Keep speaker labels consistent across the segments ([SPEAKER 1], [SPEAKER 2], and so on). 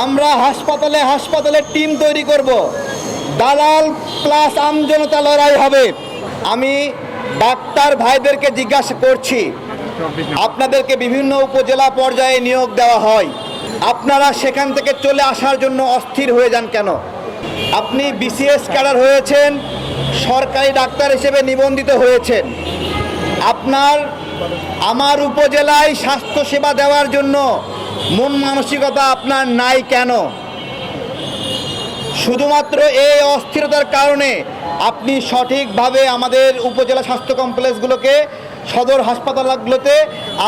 [SPEAKER 1] আমরা হাসপাতালে হাসপাতালে টিম তৈরি করব। দালাল প্লাস আমজনতা লড়াই হবে। আমি ডাক্তার ভাইদেরকে জিজ্ঞাসা করছি, আপনাদেরকে বিভিন্ন উপজেলা পর্যায়ে নিয়োগ দেওয়া হয়। আপনারা সেখান থেকে চলে আসার জন্য অস্থির হয়ে যান কেন? আপনি বিসিএস ক্যাডার হয়েছেন, সরকারি ডাক্তার হিসেবে নিবন্ধিত হয়েছেন। আপনার, আমার উপজেলায় স্বাস্থ্যসেবা দেওয়ার জন্য মন মানসিকতা আপনার নাই কেন? শুধুমাত্র এই অস্থিরতার কারণে আপনি সঠিকভাবে আমাদের উপজেলা স্বাস্থ্য কমপ্লেক্সগুলোকে, সদর হাসপাতালগুলোতে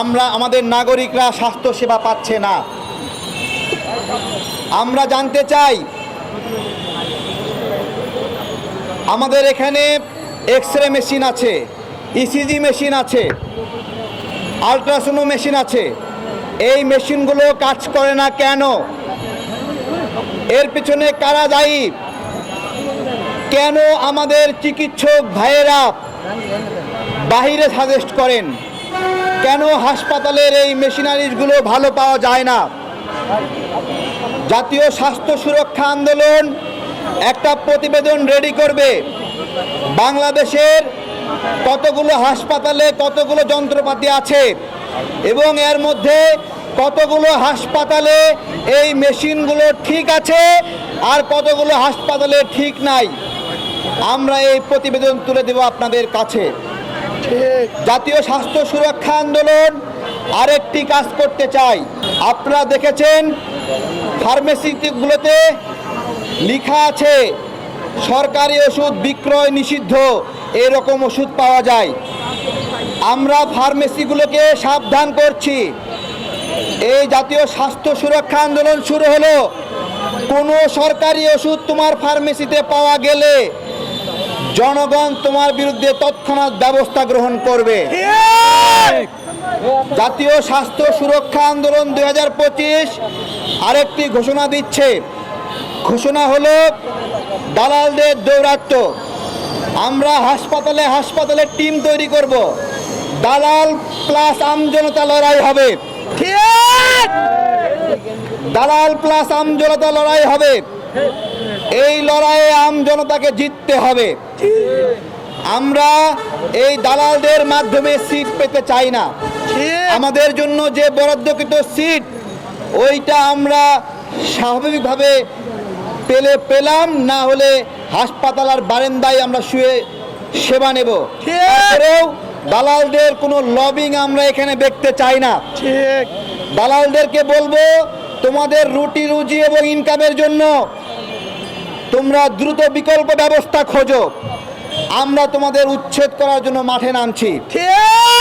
[SPEAKER 1] আমরা আমাদের নাগরিকরা স্বাস্থ্য সেবা পাচ্ছে না। আমরা জানতে চাই, আমাদের এখানে এক্স রে মেশিন আছে, ইসিজি মেশিন আছে, আলট্রাসোনো মেশিন আছে এই মেশিনগুলো কাজ করে না কেন? এর পিছনে কারা দায়ী? কেন আমাদের চিকিৎসক ভাইয়েরা বাহিরে সাজেস্ট করেন? কেন হাসপাতালের এই মেশিনারিজগুলো ভালো পাওয়া যায় না? জাতীয় স্বাস্থ্য সুরক্ষা আন্দোলন একটা প্রতিবেদন রেডি করবে। বাংলাদেশের কতগুলো হাসপাতালে কতগুলো যন্ত্রপাতি আছে? এবং এর মধ্যে কতগুলো হাসপাতালে এই মেশিনগুলো ঠিক আছে আর কতগুলো হাসপাতালে ঠিক নাই? আমরা এই প্রতিবেদন তুলে দেব আপনাদের কাছে। জাতীয় স্বাস্থ্য সুরক্ষা আন্দোলন আরেকটি কাজ করতে চাই। আপনারা দেখেছেন ফার্মেসিগুলোতে লেখা আছে, সরকারি ওষুধ বিক্রয় নিষিদ্ধ, এরকম ওষুধ পাওয়া যায়। আমরা ফার্মেসিগুলোকে সাবধান করছি। এই জাতীয় স্বাস্থ্য সুরক্ষা আন্দোলন শুরু হলো। কোনো সরকারি ওষুধ তোমার ফার্মেসিতে পাওয়া গেলে জনগণ তোমার বিরুদ্ধে তৎক্ষণাৎ ব্যবস্থা গ্রহণ করবে। জাতীয় স্বাস্থ্য সুরক্ষা আন্দোলন দুই হাজার পঁচিশ আরেকটি ঘোষণা দিচ্ছে। ঘোষণা হলো দালালদের দৌরাত্ম্য। আমরা হাসপাতালে হাসপাতালে টিম তৈরি করব। দালাল প্লাস আমজনতা লড়াই হবে। দালাল প্লাস আমজনতা লড়াই হবে। এই লড়াইয়ে আম জনতাকে জিততে হবে। আমরা এই দালালদের মাধ্যমে সিট পেতে চাই না। আমাদের জন্য যে বরাদ্দকৃত সিট ওইটা আমরা স্বাভাবিকভাবে পেলে পেলাম না হলে হাসপাতাল আর বারেন্দায় আমরা শুয়ে সেবা নেব। তারপরেও দালালদের কোনো লবিং আমরা এখানে দেখতে চাই না।
[SPEAKER 2] ঠিক।
[SPEAKER 1] দালালদেরকে বলব তোমাদের রুটি রুজি এবং ইনকামের জন্য তোমরা দ্রুত বিকল্প ব্যবস্থা খোঁজো। আমরা তোমাদের উচ্ছেদ করার জন্য মাঠে নামছি।
[SPEAKER 2] ঠিক।